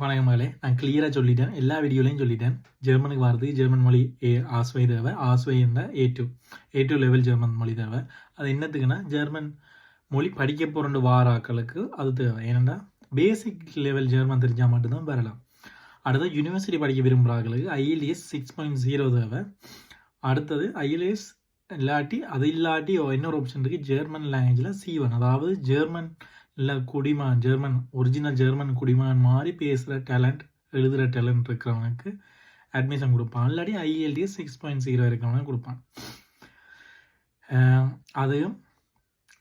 வணக்கம் மகளே. நான் கிளியராக சொல்லிட்டேன். எல்லா வீடியோலையும் சொல்லிட்டேன். ஜெர்மனுக்கு வரது ஜெர்மன் மொழி ஏ ஆஸ்வை தேவை. ஆஸ்வை என்ற A two A two level German மொழி தேவை. அது என்னத்துக்குன்னா ஜெர்மன் மொழி படிக்க போகிற வாராக்களுக்கு அது தேவை. ஏனெண்டா பேசிக் லெவல் ஜெர்மன் தெரிஞ்சால் மட்டும்தான் வரலாம். அடுத்தது யூனிவர்சிட்டி படிக்க விரும்புகிறார்களுக்கு ஐஎல்எஸ் சிக்ஸ் பாயிண்ட் ஜீரோ தேவை. அடுத்தது ஐஎல்எஸ் இல்லாட்டி அது இல்லாட்டி இன்னொரு ஆப்ஷன் இருக்குது ஜெர்மன் லாங்குவேஜில் சி ஒன் அதாவது ஜெர்மன் இல்லை குடிமான் ஜெர்மன் ஒரிஜினல் ஜெர்மன் குடிமான் மாதிரி பேசுகிற டேலண்ட் எழுதுகிற டேலண்ட் இருக்கிறவனுக்கு அட்மிஷன் கொடுப்பான். இல்லாட்டி ஐஎல்டிஎஸ் சிக்ஸ் பாயிண்ட் ஜீரோ இருக்கிறவனுக்கு கொடுப்பான். அது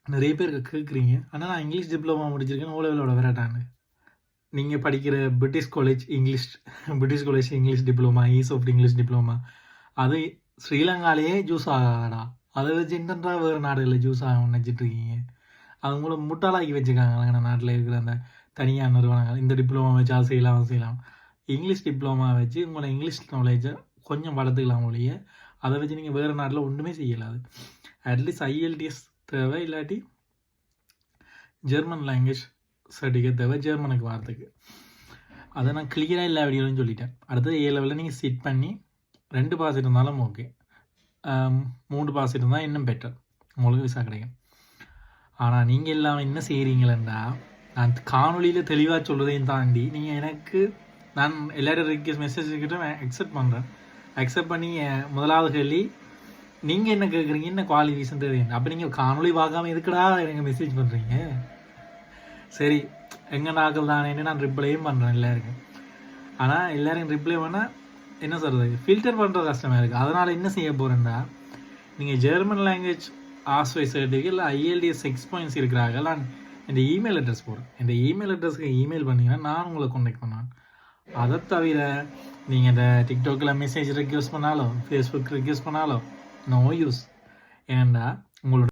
நிறைய பேர் கேட்குறீங்க ஆனால் நான் இங்கிலீஷ் டிப்ளமா முடிச்சிருக்கேன். ஓ விளையாட்டாங்க நீங்கள் படிக்கிற British college English British college English diploma of English diploma அது ஸ்ரீலங்காலேயே ஜூஸ் ஆகாடா அதை வச்சு என்னன்றா வேறு நாடுகளில் ஜூஸ் ஆகும் நினச்சிட்டு அவங்க அது மூலம் முட்டாளாக்கி வச்சுருக்காங்க நாட்டில் இருக்கிற அந்த தனியார் நிறுவனங்கள். இந்த டிப்ளமா வச்சு அது செய்யலாம் அது செய்யலாம். இங்கிலீஷ் டிப்ளமா வச்சு உங்களை இங்கிலீஷ் நாலேஜை கொஞ்சம் வளர்த்துக்கலாம் ஒழிய அதை வச்சு நீங்கள் வேறு நாட்டில் ஒன்றுமே செய்யலாது. அட்லீஸ்ட் ஐஎல்டிஎஸ் தேவை இல்லாட்டி ஜெர்மன் லாங்குவேஜ் சர்டிஃபிகேட் தேவை ஜெர்மனுக்கு வாரத்துக்கு. அதை நான் கிளியராக இல்லை அப்படின்னு சொல்லிட்டேன். அடுத்தது ஏ லெவலில் நீங்கள் சிட் பண்ணி ரெண்டு பாஸ் இருந்தாலும் ஓகே மூணு பாஸ் இருந்தால் இன்னும் பெட்டர் உங்களுக்கு விசா கிடைக்கும். ஆனால் நீங்கள் எல்லாம் என்ன செய்கிறீங்களா நான் காணொலியில் தெளிவாக சொல்கிறதையும் தாண்டி நீங்கள் எனக்கு நான் எல்லாரும் ரிக்வஸ்ட் மெசேஜ் கிட்ட அக்செப்ட் பண்ணுறேன் அக்செப்ட் பண்ணி முதலாவது கேள்வி நீங்கள் என்ன கேட்குறீங்க என்ன குவாலிஃபிகேஷன் தெரியும் அப்போ நீங்கள் காணொலி பார்க்காம எதுக்குடா எனக்கு மெசேஜ் பண்ணுறீங்க சரி எங்கள் நாக்கள் தானேன்னு நான் ரிப்ளையும் பண்ணுறேன் எல்லாருக்கும். ஆனால் எல்லாரும் ரிப்ளை பண்ணால் என்ன சொல்கிறது ஃபில்டர் பண்ணுறது கஷ்டமாக இருக்குது அதனால் என்ன செய்ய போகிறேன்னா நீங்கள் ஜெர்மன் லாங்குவேஜ் ஆஸ்வை சர்டிஃபிகேட் இல்லை ஐஎல்டிஎஸ் எக்ஸ்பீரியன்ஸ் பாயிண்ட்ஸ் இந்த இமெயில் அட்ரஸ் போடுறேன். இந்த இமெயில் அட்ரஸ்க்கு இமெயில் பண்ணிங்கன்னா நான் உங்களை கான்டெக்ட் பண்ணுவேன் அதை தவிர நீங்கள் இந்த டிக்டாக்கில் மெசேஜ் ரெக்யூஸ் பண்ணாலோ ஃபேஸ்புக் ரெக்யூஸ் பண்ணாலோ நோ யூஸ் ஏன்டா உங்களோட